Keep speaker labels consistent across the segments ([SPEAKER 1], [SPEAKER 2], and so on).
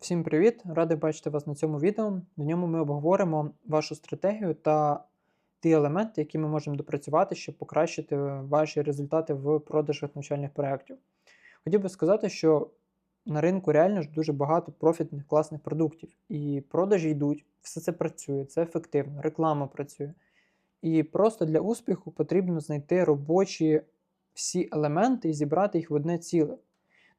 [SPEAKER 1] Всім привіт! Радий бачити вас на цьому відео. В ньому ми обговоримо вашу стратегію та ті елементи, які ми можемо допрацювати, щоб покращити ваші результати в продажах навчальних проєктів. Хотів би сказати, що на ринку реально ж дуже багато профітних класних продуктів, і продажі йдуть, все це працює, це ефективно, реклама працює. І просто для успіху потрібно знайти робочі всі елементи і зібрати їх в одне ціле.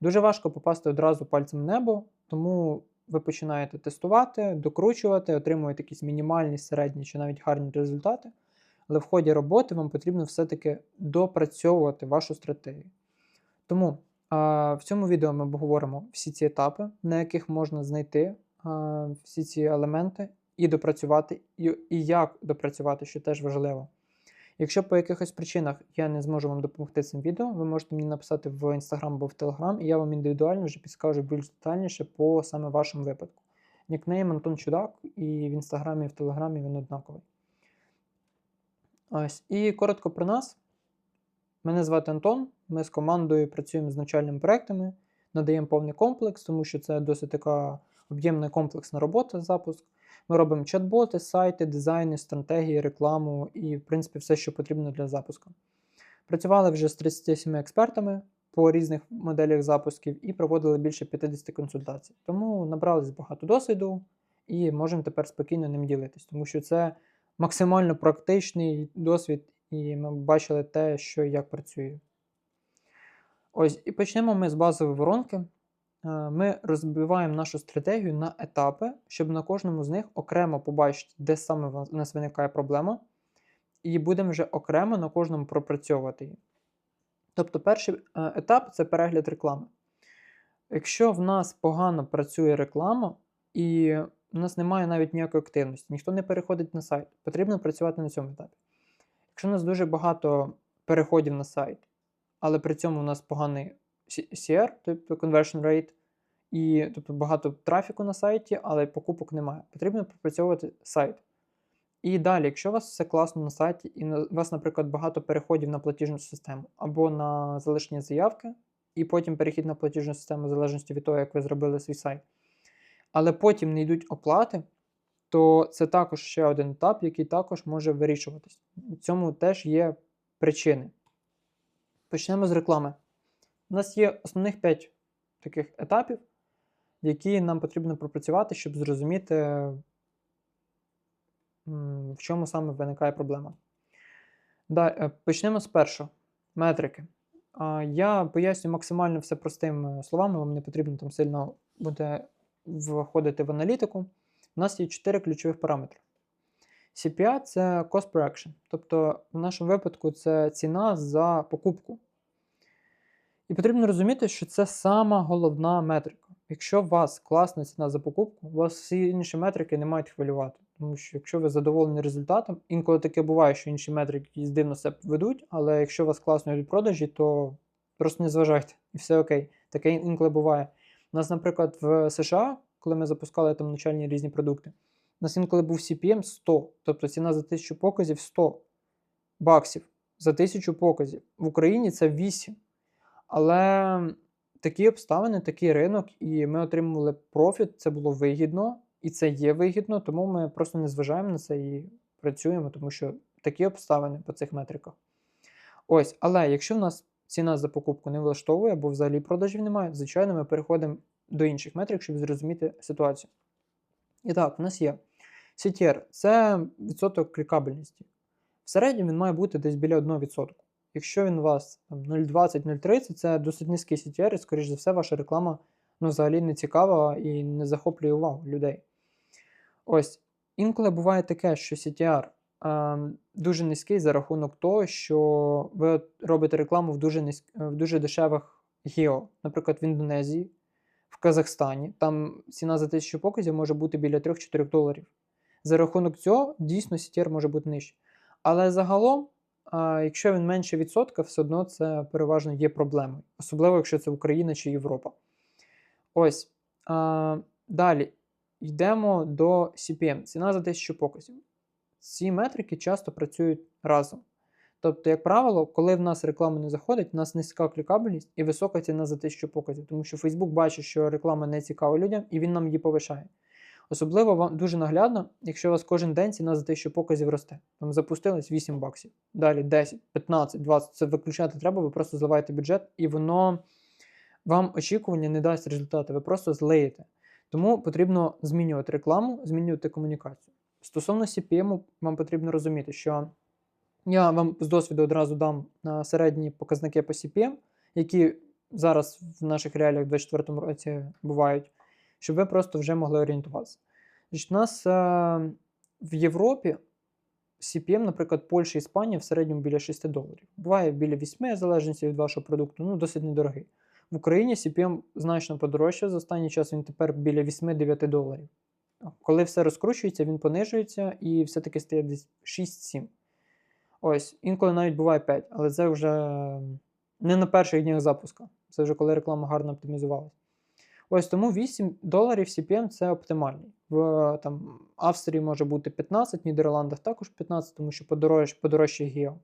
[SPEAKER 1] Дуже важко попасти одразу пальцем в небо, тому ви починаєте тестувати, докручувати, отримуєте якісь мінімальні, середні чи навіть гарні результати. Але в ході роботи вам потрібно все-таки допрацьовувати вашу стратегію. Тому а, в цьому відео ми обговоримо всі ці етапи, на яких можна знайти а, всі ці елементи і допрацювати, і, і як допрацювати, що теж важливо. Якщо по якихось причинах я не зможу вам допомогти цим відео, ви можете мені написати в Instagram або в Telegram, і я вам індивідуально вже підскажу більш детальніше по саме вашому випадку. Нікнейм Антон Чудак, і в інстаграмі, і в Телеграмі він однаковий. Ось. І коротко про нас. Мене звати Антон. Ми з командою працюємо з навчальними проектами, надаємо повний комплекс, тому що це досить така об'ємна комплексна робота, запуск. Ми робимо чат-боти, сайти, дизайни, стратегії, рекламу і, в принципі, все, що потрібно для запуску. Працювали вже з 37 експертами по різних моделях запусків і проводили більше 50 консультацій. Тому набрались багато досвіду і можемо тепер спокійно ним ділитись, тому що це максимально практичний досвід, і ми бачили те, що і як працює. Ось, і почнемо ми з базової воронки. Е, Ми розбиваємо нашу стратегію на етапи, щоб на кожному з них окремо побачити, де саме в нас виникає проблема, і будемо вже окремо на кожному пропрацьовувати її. Тобто, перший е, етап це перегляд реклами. Якщо в нас погано працює реклама, і в нас немає навіть ніякої активності, ніхто не переходить на сайт, потрібно працювати на цьому етапі. Якщо у нас дуже багато переходів на сайт, але при цьому у нас поганий CR, тобто conversion rate, і тобто багато трафіку на сайті, але покупок немає. Потрібно пропрацьовувати сайт. І далі, якщо у вас все класно на сайті, і у вас, наприклад, багато переходів на платіжну систему або на залишення заявки, і потім перехід на платіжну систему в залежності від того, як ви зробили свій сайт, але потім не йдуть оплати, то це також ще один етап, який також може вирішуватись. У цьому теж є причини. Почнемо з реклами. У нас є основних 5 таких етапів, які нам потрібно пропрацювати, щоб зрозуміти, в чому саме виникає проблема. Да, почнемо з першого метрики. Я поясню максимально все простими словами, вам не потрібно там сильно буде входити в аналітику. У нас є 4 ключових параметри. CPA це cost per action, тобто в нашому випадку це ціна за покупку. І потрібно розуміти, що це сама головна метрика. Якщо у вас класна ціна за покупку, у вас всі інші метрики не мають хвилювати. Тому що якщо ви задоволені результатом, інколи таке буває, що інші метрики якісь дивно себе ведуть, але якщо у вас класно йдуть продажі, то просто не зважайте і все окей. Таке інколи буває. У нас, наприклад, в США, коли ми запускали там навчальні різні продукти, у нас інколи був CPM 100, тобто ціна за 1000 показів 100 баксів за 1000 показів. В Україні це 8. Але такі обставини, такий ринок, і ми отримували профіт, це було вигідно, і це є вигідно, тому ми просто не зважаємо на це і працюємо, тому що такі обставини по цих метриках. Ось, але якщо в нас ціна за покупку не влаштовує або взагалі продажів немає, звичайно, ми переходимо до інших метрик, щоб зрозуміти ситуацію. І так, у нас є CTR це відсоток клікабельності. В середньому він має бути десь біля 1%. Якщо він у вас 0,20-0,30, це досить низький CTR, і, скоріш за все, ваша реклама ну, взагалі не цікава і не захоплює увагу людей. Ось, інколи буває таке, що CTR е, дуже низький за рахунок того, що ви робите рекламу в дуже низьк... в дуже дешевих гео, наприклад, в Індонезії, в Казахстані. Там ціна за 1000 показів може бути біля 3-4 доларів. За рахунок цього дійсно CTR може бути нижчий. Але загалом. Якщо він менше відсотка, все одно це переважно є проблемою, особливо якщо це Україна чи Європа. Ось. Далі йдемо до CPM, ціна за 1000 показів. Ці метрики часто працюють разом. Тобто, як правило, коли в нас реклама не заходить, в нас низька клікабельність і висока ціна за тисячу показів, тому що Facebook бачить, що реклама не цікава людям, і він нам її повишає. Особливо вам дуже наглядно, якщо у вас кожен день ціна за тисячу показів росте. Там запустилось 8 баксів, далі 10, 15, 20. Це виключати треба, ви просто зливаєте бюджет, і воно вам очікування не дасть результати, ви просто злиєте. Тому потрібно змінювати рекламу, змінювати комунікацію. Стосовно CPM, вам потрібно розуміти, що я вам з досвіду одразу дам середні показники по CPM, які зараз в наших реаліях в 2024 році бувають, щоб ви просто вже могли орієнтуватися. Значить, У нас е, в Європі CPM, наприклад, Польща і Іспанія в середньому біля 6 доларів. Буває біля 8, в залежності від вашого продукту, ну досить недорогий. В Україні CPM значно подорожчав за останній час, він тепер біля 8-9 доларів. Коли все розкручується, він понижується і все-таки стає десь 6-7. Ось, інколи навіть буває 5, але це вже не на перших днях запуску. Це вже коли реклама гарно оптимізувалася. Ось тому 8 доларів CPM це оптимальний. В там, Австрії може бути 15, в Нідерландах також 15, тому що подорож, подорожче гео.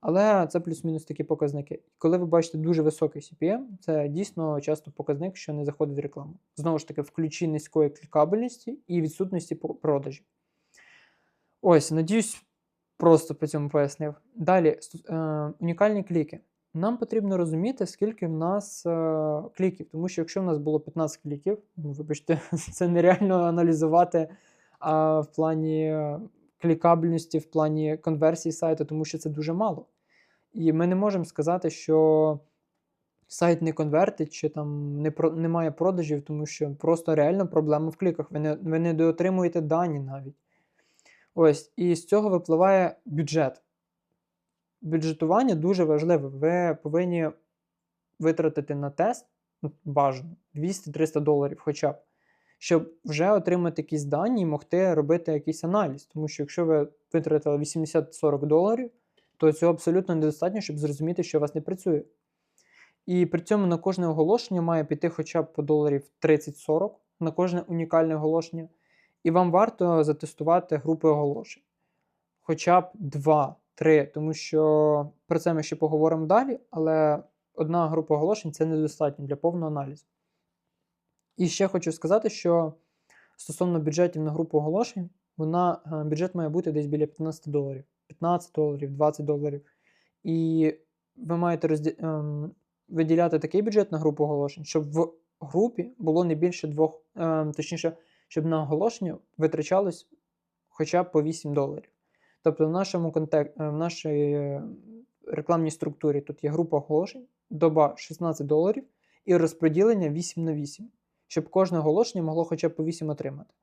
[SPEAKER 1] Але це плюс-мінус такі показники. Коли ви бачите дуже високий CPM, це дійсно часто показник, що не заходить реклама. Знову ж таки, в ключі низької клікабельності і відсутності продажів. Ось, надіюсь, просто по цьому пояснив. Далі, е, унікальні кліки. Нам потрібно розуміти, скільки в нас е, кліків, тому що якщо в нас було 15 кліків, ну, вибачте, це нереально аналізувати а, в плані клікабельності, в плані конверсії сайту, тому що це дуже мало. І ми не можемо сказати, що сайт не конвертить чи там не про, немає продажів, тому що просто реально проблема в кліках. Ви не, ви не доотримуєте дані навіть. Ось, і з цього випливає бюджет. Бюджетування дуже важливе. Ви повинні витратити на тест ну, бажано 200-300 доларів хоча б, щоб вже отримати якісь дані і могти робити якийсь аналіз. Тому що якщо ви витратили 80-40 доларів, то цього абсолютно недостатньо, щоб зрозуміти, що у вас не працює. І при цьому на кожне оголошення має піти хоча б по доларів 30-40 на кожне унікальне оголошення. І вам варто затестувати групи оголошень. Хоча б 2-3, тому що про це ми ще поговоримо далі, але одна група оголошень це недостатньо для повного аналізу. І ще хочу сказати, що стосовно бюджетів на групу оголошень, вона, бюджет має бути десь біля 15 доларів. 15 доларів, 20 доларів. І ви маєте розді... ем, виділяти такий бюджет на групу оголошень, щоб в групі було не більше двох, ем, точніше, щоб на оголошення витрачалось хоча б по 8 доларів. Тобто в нашому контек... в нашій рекламній структурі тут є група оголошень, доба 16 доларів і розподілення 8 на 8, щоб кожне оголошення могло хоча б по 8 отримати.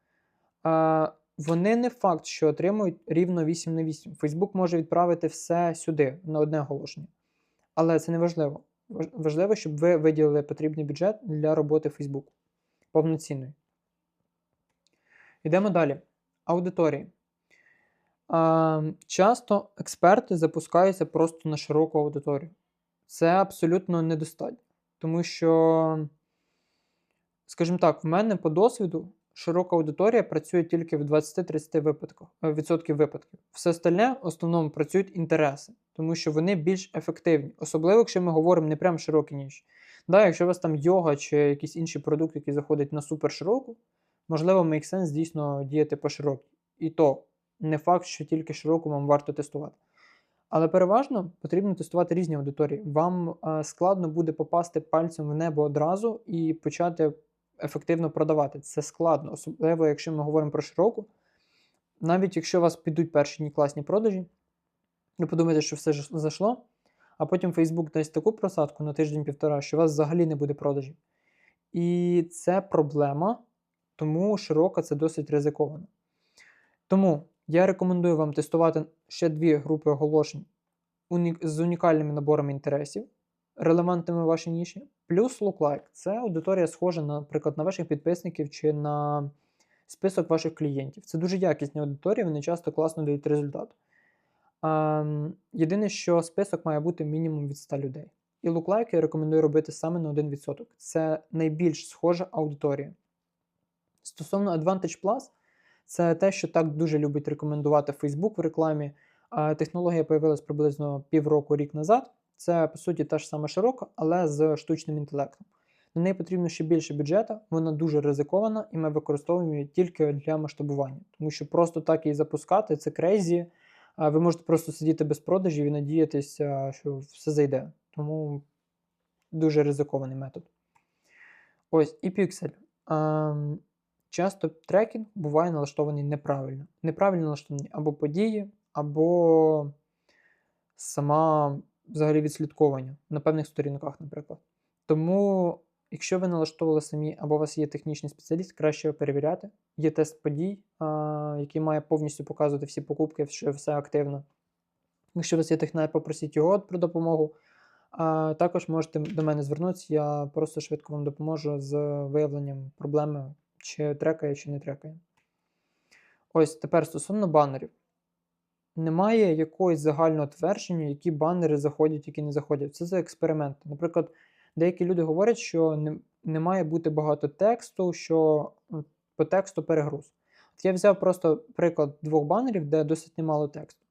[SPEAKER 1] А вони не факт, що отримують рівно 8 на 8. Facebook може відправити все сюди, на одне оголошення. Але це не важливо. Важливо, щоб ви виділили потрібний бюджет для роботи Facebook повноцінної. Йдемо далі. Аудиторії. А, Часто експерти запускаються просто на широку аудиторію. Це абсолютно недостатньо. Тому що, скажімо так, в мене по досвіду широка аудиторія працює тільки в 20-30 випадках, відсотків випадків. Все остальне в основному працюють інтереси, тому що вони більш ефективні. Особливо, якщо ми говоримо не прям широкий ніж. Да, Якщо у вас там йога чи якийсь інший продукт, який заходить на супер широку, можливо, make sense дійсно діяти по широкій. І то не факт, що тільки широку вам варто тестувати. Але переважно потрібно тестувати різні аудиторії. Вам е, складно буде попасти пальцем в небо одразу і почати ефективно продавати. Це складно, особливо, якщо ми говоримо про широку. Навіть якщо у вас підуть перші дні класні продажі, ви подумаєте, що все ж зайшло, а потім Facebook дасть таку просадку на тиждень-півтора, що у вас взагалі не буде продажів. І це проблема, тому широка це досить ризиковано. Тому я рекомендую вам тестувати ще дві групи оголошень з унікальними наборами інтересів, релевантними вашій ніші, плюс lookalike. Це аудиторія схожа, наприклад, на ваших підписників чи на список ваших клієнтів. Це дуже якісні аудиторії, вони часто класно дають результат. А, єдине, що список має бути мінімум від 100 людей. І lookalike я рекомендую робити саме на 1%. Це найбільш схожа аудиторія. Стосовно Advantage Plus, це те, що так дуже любить рекомендувати Facebook в рекламі. Технологія появилась приблизно півроку рік назад. Це, по суті, та ж сама широка, але з штучним інтелектом. На неї потрібно ще більше бюджету, вона дуже ризикована, і ми використовуємо її тільки для масштабування. Тому що просто так її запускати це крейзі. Ви можете просто сидіти без продажів і надіятися, що все зайде. Тому дуже ризикований метод. Ось і піксель. Часто трекінг буває налаштований неправильно. Неправильно налаштовані або події, або сама взагалі відслідковування на певних сторінках, наприклад. Тому, якщо ви налаштовували самі, або у вас є технічний спеціаліст, краще його перевіряти. Є тест подій, а, який має повністю показувати всі покупки, що все активно. Якщо у вас є технар, попросіть його про допомогу. А також можете до мене звернутися, я просто швидко вам допоможу з виявленням проблеми, чи трекає, чи не трекає. Ось тепер стосовно банерів. Немає якогось загального твердження, які банери заходять, які не заходять. Це за експерименти. Наприклад, деякі люди говорять, що не, не має бути багато тексту, що по тексту перегруз. От я взяв просто приклад двох банерів, де досить немало тексту.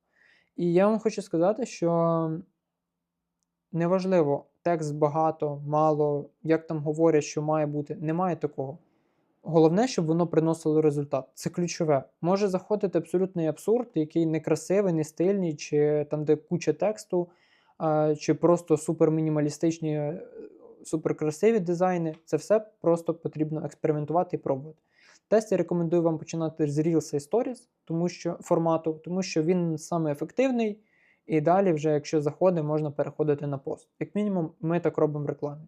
[SPEAKER 1] І я вам хочу сказати, що неважливо, текст багато, мало, як там говорять, що має бути, немає такого. Головне, щоб воно приносило результат. Це ключове. Може заходити абсолютний абсурд, який не красивий, не стильний, чи там, де куча тексту, чи просто супермінімалістичні, е, суперкрасиві дизайни. Це все просто потрібно експериментувати і пробувати. Тест я рекомендую вам починати з Reels і Stories, тому що формату, тому що він саме ефективний. І далі, вже, якщо заходить, можна переходити на пост. Як мінімум, ми так робимо в рекламі.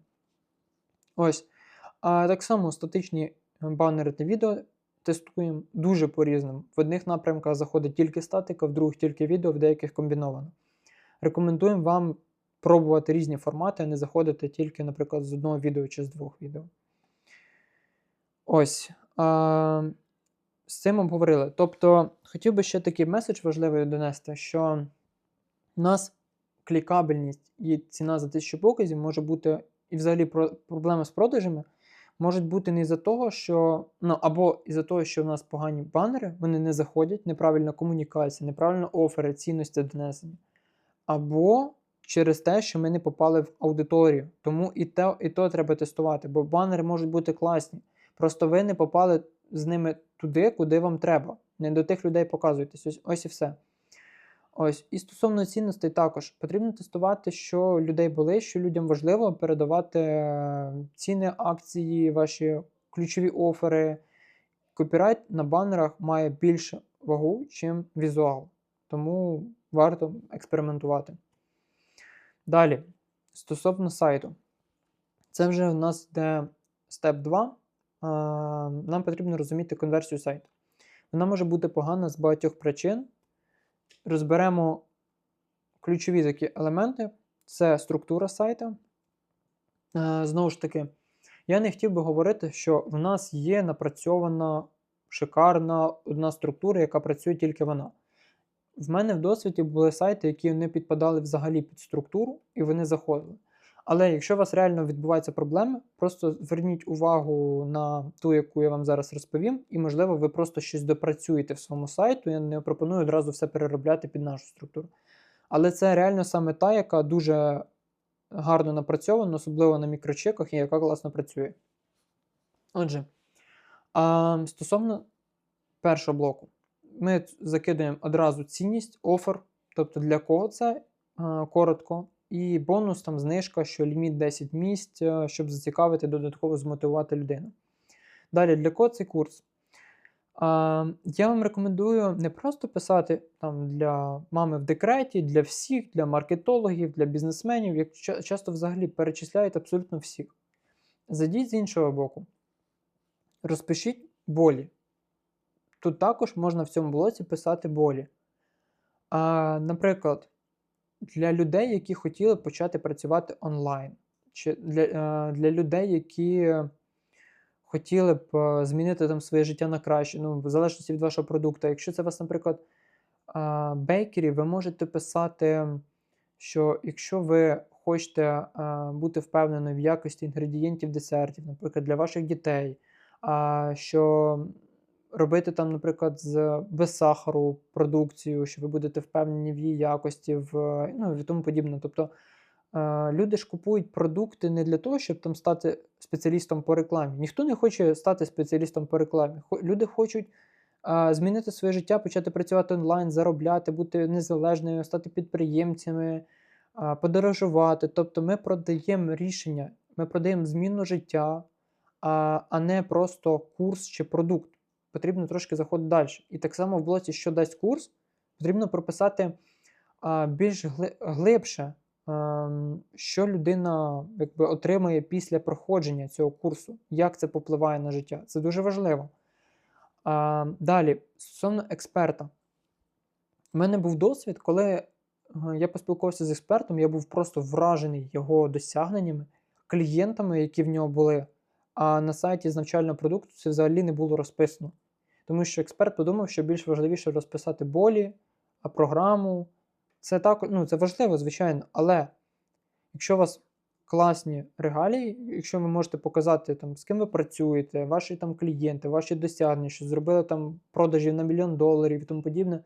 [SPEAKER 1] Ось. А так само статичні банери та відео тестуємо дуже по-різному. В одних напрямках заходить тільки статика, в других тільки відео, в деяких комбіновано. Рекомендуємо вам пробувати різні формати, а не заходити тільки, наприклад, з одного відео чи з двох відео. Ось. А, з цим обговорили. Тобто, хотів би ще такий меседж важливий донести, що у нас клікабельність і ціна за 1000 показів може бути, і взагалі про, проблеми з продажами можуть бути не із-за того, що ну або із-за того, що в нас погані банери, вони не заходять, неправильна комунікація, неправильно офери, цінності донесені, або через те, що ми не попали в аудиторію. Тому і те, і то треба тестувати, бо банери можуть бути класні. Просто ви не попали з ними туди, куди вам треба. Не до тих людей показуєтесь. Ось, ось і все. Ось, і стосовно цінностей також потрібно тестувати, що людей болить, що людям важливо передавати е, ціни, акції, ваші ключові офери. Копірайт на банерах має більше вагу, чим візуал. Тому варто експериментувати. Далі, стосовно сайту, це вже у нас йде степ 2. Нам потрібно розуміти конверсію сайту. Вона може бути погана з багатьох причин розберемо ключові такі елементи: це структура сайта. Е, Знову ж таки, я не хотів би говорити, що в нас є напрацьована шикарна одна структура, яка працює тільки вона. В мене в досвіді були сайти, які не підпадали взагалі під структуру, і вони заходили. Але якщо у вас реально відбуваються проблеми, просто зверніть увагу на ту, яку я вам зараз розповім, і, можливо, ви просто щось допрацюєте в своєму сайту. Я не пропоную одразу все переробляти під нашу структуру. Але це реально саме та, яка дуже гарно напрацьована, особливо на мікрочеках, і яка класно працює. Отже, а, стосовно першого блоку, ми закидаємо одразу цінність, офер, тобто для кого це коротко. І бонус там знижка, що ліміт 10 місць, е, щоб зацікавити, додатково змотивувати людину. Далі, для кого цей курс? А, Я вам рекомендую не просто писати там для мами в декреті, для всіх, для маркетологів, для бізнесменів, як часто взагалі перечисляють абсолютно всіх. Зайдіть з іншого боку. Розпишіть болі. Тут також можна в цьому блоці писати болі. А, Наприклад для людей, які хотіли почати працювати онлайн, чи для е, для людей, які хотіли б е, змінити там своє життя на краще, ну, в залежності від вашого продукту. Якщо це вас, наприклад, бейкері, ви можете писати, що якщо ви хочете е, бути впевненою в якості інгредієнтів десертів, наприклад, для ваших дітей, що робити там, наприклад, з без сахару продукцію, що ви будете впевнені в її якості, в, ну і тому подібне. Тобто е, люди ж купують продукти не для того, щоб там стати спеціалістом по рекламі. Ніхто не хоче стати спеціалістом по рекламі. Люди хочуть е, змінити своє життя, почати працювати онлайн, заробляти, бути незалежними, стати підприємцями, е, подорожувати. Тобто ми продаємо рішення, ми продаємо зміну життя, а не просто курс чи продукт. Потрібно трошки заходити далі. І так само в блоці, що дасть курс, потрібно прописати а, більш гли- глибше, ем, що людина якби, отримує після проходження цього курсу, як це попливає на життя. Це дуже важливо. А, далі, стосовно експерта. У мене був досвід, коли е, я поспілкувався з експертом, я був просто вражений його досягненнями, клієнтами, які в нього були. А на сайті з навчального продукту це взагалі не було розписано. Тому що експерт подумав, що більш важливіше розписати болі, а програму. Це так, ну, це важливо, звичайно. Але якщо у вас класні регалії, якщо ви можете показати, там, з ким ви працюєте, ваші там клієнти, ваші досягнення, що зробили там продажів на мільйон доларів і тому подібне,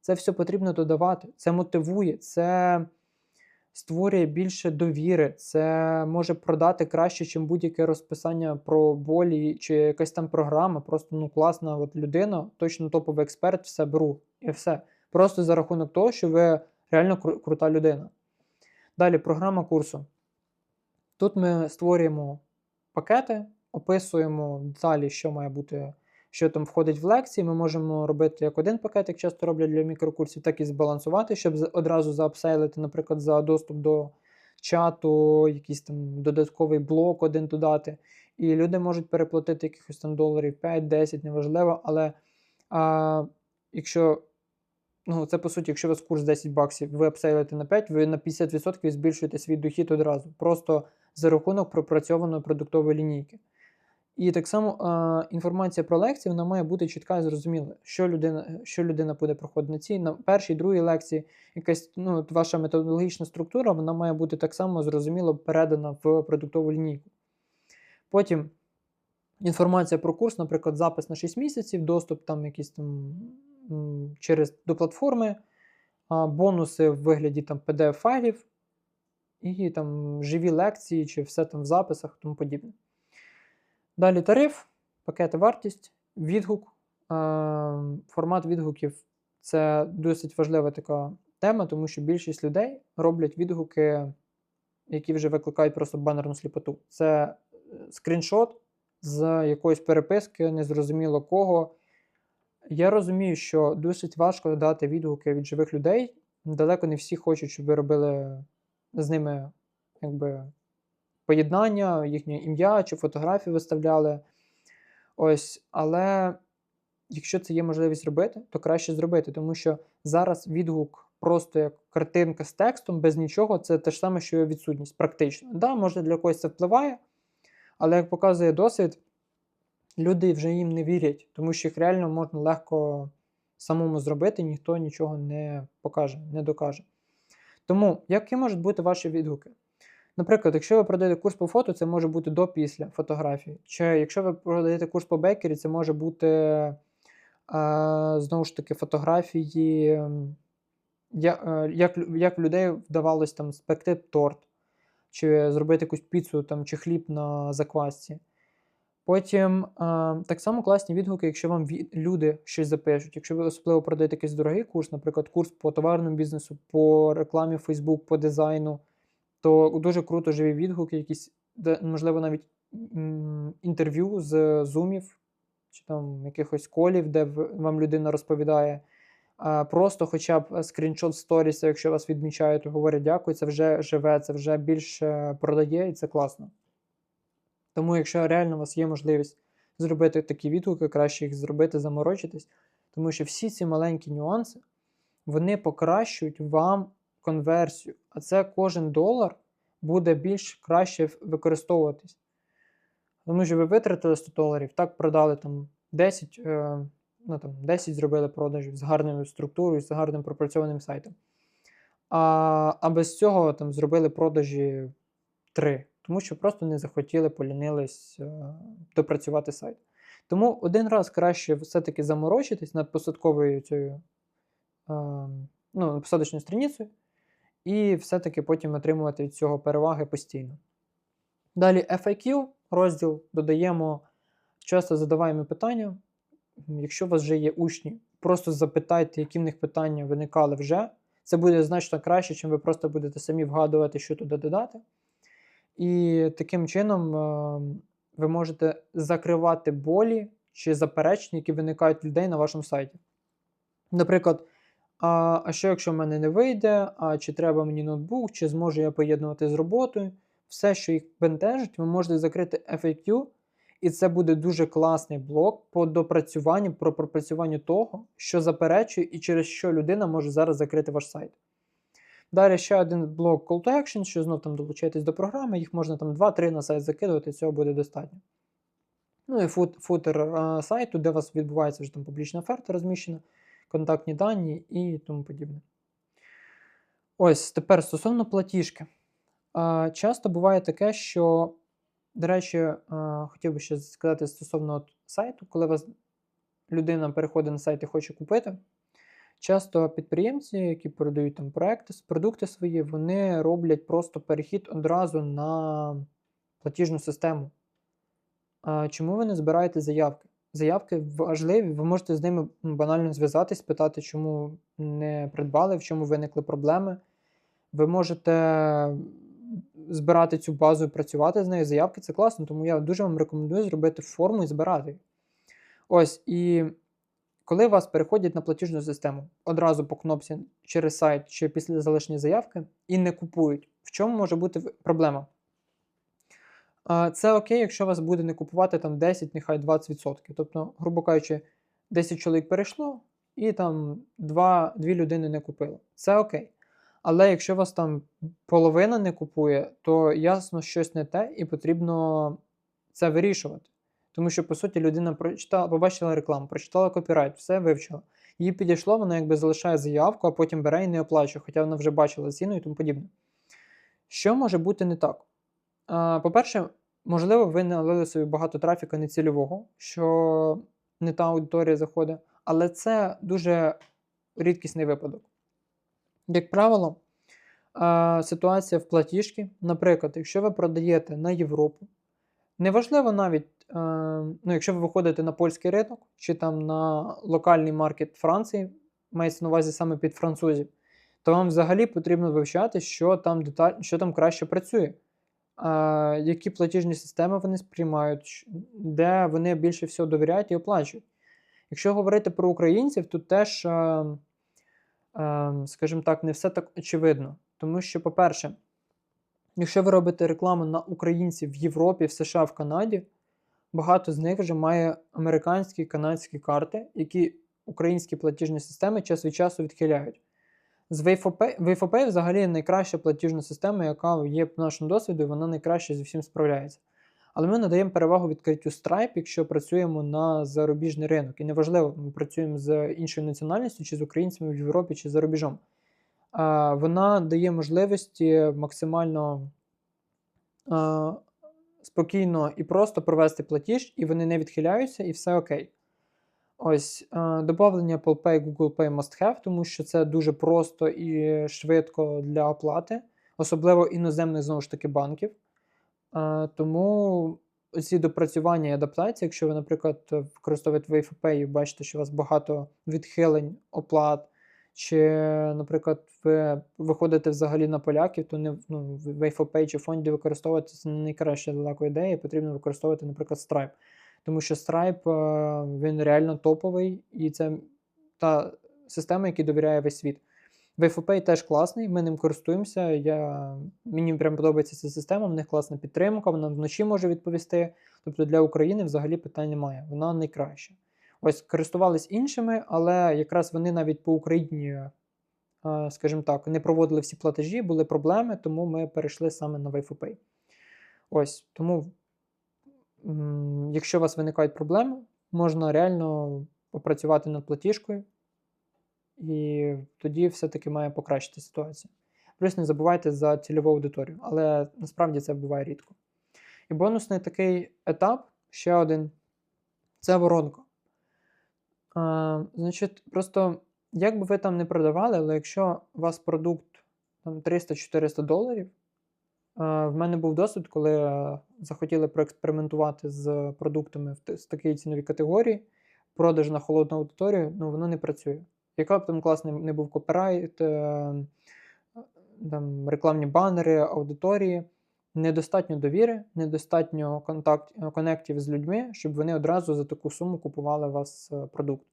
[SPEAKER 1] це все потрібно додавати. Це мотивує, це створює більше довіри, це може продати краще, ніж будь-яке розписання про болі чи якась там програма. Просто ну класна от людина, точно топовий експерт, все беру і все. Просто за рахунок того, що ви реально кру- крута людина. Далі програма курсу. Тут ми створюємо пакети, описуємо деталі, що має бути, що там входить в лекції. Ми можемо робити як один пакет, як часто роблять для мікрокурсів, так і збалансувати, щоб одразу заапсейлити, наприклад, за доступ до чату, якийсь там додатковий блок один додати. І люди можуть переплатити якихось там доларів 5-10, неважливо. Але а, якщо Ну, це по суті, якщо у вас курс 10 баксів, ви апсейлите на 5, ви на 50% збільшуєте свій дохід одразу, просто за рахунок пропрацьованої продуктової лінійки. І так само е, інформація про лекції вона має бути чітка і зрозуміла, що людина, що людина буде проходити на цій, на першій, другій лекції, якась ну, ваша методологічна структура, вона має бути так само зрозуміло передана в продуктову лінійку. Потім інформація про курс, наприклад, запис на 6 місяців, доступ там якісь там через до платформи, а, бонуси в вигляді там PDF-файлів, і там живі лекції, чи все там в записах, тому подібне. Далі тариф, пакети вартість, відгук. Формат відгуків це досить важлива така тема, тому що більшість людей роблять відгуки, які вже викликають просто банерну сліпоту. Це е, скріншот з якоїсь переписки, незрозуміло кого. Я розумію, що досить важко дати відгуки від живих людей. Далеко не всі хочуть, щоб ви робили з ними якби, поєднання, їхнє ім'я чи фотографію виставляли. Ось, але якщо це є можливість зробити, то краще зробити, тому що зараз відгук просто як картинка з текстом, без нічого, це те ж саме, що і відсутність, практично. Да, може для когось це впливає, але як показує досвід, люди вже їм не вірять, тому що їх реально можна легко самому зробити, ніхто нічого не покаже, не докаже. Тому, які можуть бути ваші відгуки? Наприклад, якщо ви продаєте курс по фото, це може бути до-після фотографії. Чи якщо ви продаєте курс по бекері, це може бути е, знову ж таки фотографії, е, як, як людей вдавалось там спекти торт, чи зробити якусь піцу там, чи хліб на заквасці. Потім е, так само класні відгуки, якщо вам люди щось запишуть. Якщо ви особливо продаєте якийсь дорогий курс, наприклад, курс по товарному бізнесу, по рекламі Facebook, по дизайну, то дуже круто живі відгуки, якісь, можливо, навіть інтерв'ю з зумів чи там якихось колів, де вам людина розповідає. Просто хоча б скріншот сторіса, якщо вас відмічають, то говорять дякую, це вже живе, це вже більше продає, і це класно. Тому, якщо реально у вас є можливість зробити такі відгуки, краще їх зробити, заморочитись, тому що всі ці маленькі нюанси вони покращують вам конверсію, а це кожен долар буде більш краще використовуватись. Тому що ви витратили 100 доларів, так продали там 10, е, ну, там, 10 зробили продажів з гарною структурою, з гарним пропрацьованим сайтом. А, а без цього там зробили продажі 3, тому що просто не захотіли, полінились е, допрацювати сайт. Тому один раз краще все-таки заморочитись над посадковою цією е, ну, посадочною страницею, і все-таки потім отримувати від цього переваги постійно. Далі FAQ розділ додаємо часто задаваємо питання. Якщо у вас вже є учні, просто запитайте, які в них питання виникали вже. Це буде значно краще, чим ви просто будете самі вгадувати, що туди додати. І таким чином е, ви можете закривати болі чи заперечення, які виникають в людей на вашому сайті. Наприклад, а, а що якщо в мене не вийде, а чи треба мені ноутбук, чи зможу я поєднувати з роботою. Все, що їх бентежить, ви можете закрити FAQ, і це буде дуже класний блок по допрацюванню, про пропрацюванню того, що заперечує і через що людина може зараз закрити ваш сайт. Далі ще один блок Call to Action, що знов там долучаєтесь до програми, їх можна там 2-3 на сайт закидувати, цього буде достатньо. Ну і фут, футер а, сайту, де у вас відбувається вже там публічна оферта розміщена, контактні дані і тому подібне. Ось тепер стосовно платіжки. Часто буває таке, що, до речі, хотів би ще сказати стосовно сайту, коли вас людина переходить на сайт і хоче купити. Часто підприємці, які продають там проекти, продукти свої, вони роблять просто перехід одразу на платіжну систему. Чому ви не збираєте заявки? Заявки важливі, ви можете з ними банально зв'язатись, питати, чому не придбали, в чому виникли проблеми. Ви можете збирати цю базу і працювати з нею. Заявки це класно, тому я дуже вам рекомендую зробити форму і збирати. Ось, і коли вас переходять на платіжну систему одразу по кнопці через сайт чи після залишення заявки і не купують, в чому може бути проблема? Це окей, якщо вас буде не купувати там 10, нехай 20%. Тобто, грубо кажучи, 10 чоловік перейшло, і там 2 2 людини не купили. Це окей. Але якщо вас там половина не купує, то ясно щось не те, і потрібно це вирішувати. Тому що, по суті, людина прочитала, побачила рекламу, прочитала копірайт, все вивчила. Їй підійшло, вона якби залишає заявку, а потім бере і не оплачує, хоча вона вже бачила ціну і тому подібне. Що може бути не так? По-перше, можливо, ви налили собі багато трафіка нецільового, що не та аудиторія заходить, але це дуже рідкісний випадок. Як правило, ситуація в платіжці, наприклад, якщо ви продаєте на Європу, неважливо навіть, ну, якщо ви виходите на польський ринок чи там на локальний маркет Франції, мається на увазі саме під французів, то вам взагалі потрібно вивчати, що там деталь, що там краще працює, які платіжні системи вони сприймають, де вони більше всього довіряють і оплачують. Якщо говорити про українців, тут теж. Скажімо так, не все так очевидно. Тому що, по-перше, якщо ви робите рекламу на українців в Європі, в США, в Канаді, багато з них вже має американські і канадські карти, які українські платіжні системи час від часу відхиляють. З WaveOpay взагалі найкраща платіжна система, яка є по нашому досвіду, вона найкраще зі всім справляється. Але ми надаємо перевагу відкриттю Stripe, якщо працюємо на зарубіжний ринок. І неважливо, ми працюємо з іншою національністю, чи з українцями в Європі, чи за рубежом. Вона дає можливості максимально спокійно і просто провести платіж, і вони не відхиляються, і все окей. Ось, додавлення Apple Pay, Google Pay must have, тому що це дуже просто і швидко для оплати, особливо іноземних знову ж таки банків. Тому ці допрацювання і адаптації, якщо ви, наприклад, використовуєте WavePay і бачите, що у вас багато відхилень, оплат, чи, наприклад, ви виходите взагалі на поляків, то не ну, WavePay чи фонді використовувати це не найкраща далеко ідея, потрібно використовувати, наприклад, Stripe. Тому що Stripe він реально топовий, і це та система, яка довіряє весь світ. WFP теж класний, ми ним користуємося. Я, Мені прям подобається ця система, в них класна підтримка, вона вночі може відповісти. Тобто для України взагалі питань немає, вона найкраща. Ось користувались іншими, але якраз вони навіть по Україні, скажімо так, не проводили всі платежі, були проблеми, тому ми перейшли саме на WiFi. Ось, тому, якщо у вас виникають проблеми, можна реально попрацювати над платіжкою і тоді все-таки має покращити ситуацію. Плюс не забувайте за цільову аудиторію, але насправді це буває рідко. І бонусний такий етап, ще один Це воронка. А, значить, просто як би ви там не продавали, але якщо у вас продукт там 300-400 доларів, в мене був досвід, коли е, захотіли проекспериментувати з продуктами в такій ціновій категорії, продаж на холодну аудиторію, ну воно не працює. Яка б там класний не був копірайт, е, там, рекламні банери, аудиторії, недостатньо довіри, недостатньо контакт, е, конектів з людьми, щоб вони одразу за таку суму купували вас е, продукт.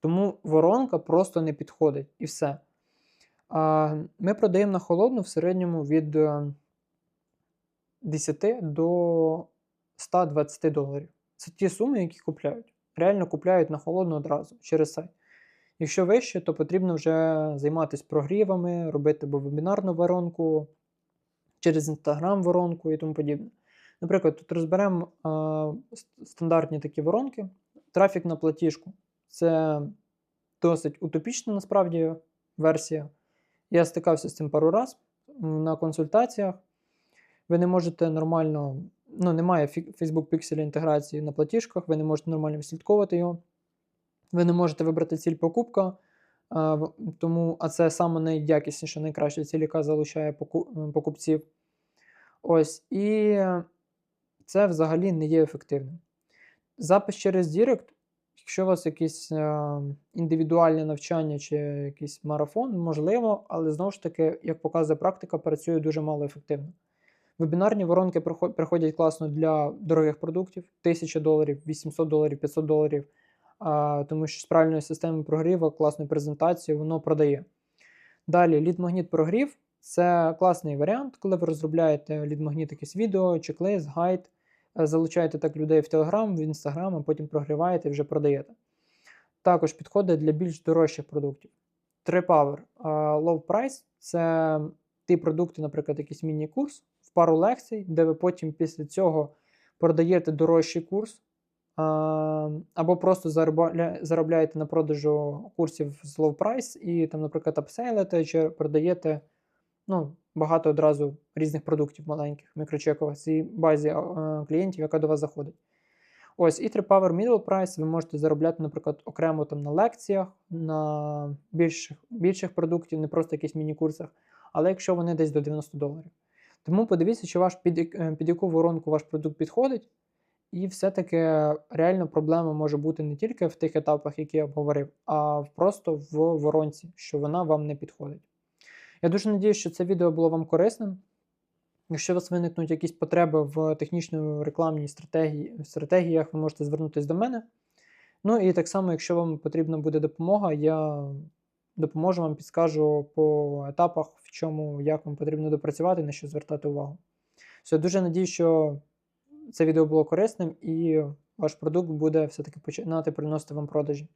[SPEAKER 1] Тому воронка просто не підходить і все. Ми продаємо на холодну в середньому від е, 10 до 120 доларів. Це ті суми, які купляють. Реально купляють на холодну одразу через сайт. Якщо вище, то потрібно вже займатися прогрівами, робити вебінарну воронку, через Instagram воронку і тому подібне. Наприклад, тут розберемо ст- стандартні такі воронки. Трафік на платіжку. Це досить утопічна насправді версія. Я стикався з цим пару раз на консультаціях. Ви не можете нормально, ну, немає Facebook Pixel інтеграції на платіжках, ви не можете нормально відслідковувати його. Ви не можете вибрати ціль покупка, тому, а це саме найякісніша, найкраща ціль, яка залучає покупців. Ось, і це взагалі не є ефективним. Запис через Дірект, якщо у вас якесь е, індивідуальне навчання чи якийсь марафон, можливо, але знову ж таки, як показує практика, працює дуже мало ефективно. Вебінарні воронки приходять класно для дорогих продуктів 1000 доларів, 800 доларів, 500 доларів, тому що з правильною системою прогріву, класною презентацією, воно продає. Далі лід-магніт прогрів це класний варіант, коли ви розробляєте лід-магніт якесь відео, чек-лист, гайд, е, залучаєте так людей в Telegram, в Instagram, а потім прогріваєте і вже продаєте. Також підходить для більш дорожчих продуктів. TrePower. а, Low Price це ті продукти, наприклад, якийсь міні-курс пару лекцій, де ви потім після цього продаєте дорожчий курс, або просто заробляєте на продажу курсів з low price і там, наприклад, апсейлите чи продаєте ну, багато одразу різних продуктів маленьких, мікрочекових цій базі клієнтів, яка до вас заходить. Ось, і Power Middle Price ви можете заробляти, наприклад, окремо там на лекціях, на більших, більших продуктів, не просто якісь міні-курсах, але якщо вони десь до 90 доларів. Тому подивіться, чи ваш під, е, під яку воронку ваш продукт підходить. І все-таки реально проблема може бути не тільки в тих етапах, які я обговорив, а просто в воронці, що вона вам не підходить. Я дуже надіюся, що це відео було вам корисним. Якщо у вас виникнуть якісь потреби в технічної рекламній стратегії, стратегіях, ви можете звернутися до мене. Ну і так само, якщо вам потрібна буде допомога, я допоможу вам, підскажу по етапах, в чому, як вам потрібно допрацювати, на що звертати увагу. Все, дуже надію, що це відео було корисним і ваш продукт буде все-таки починати приносити вам продажі.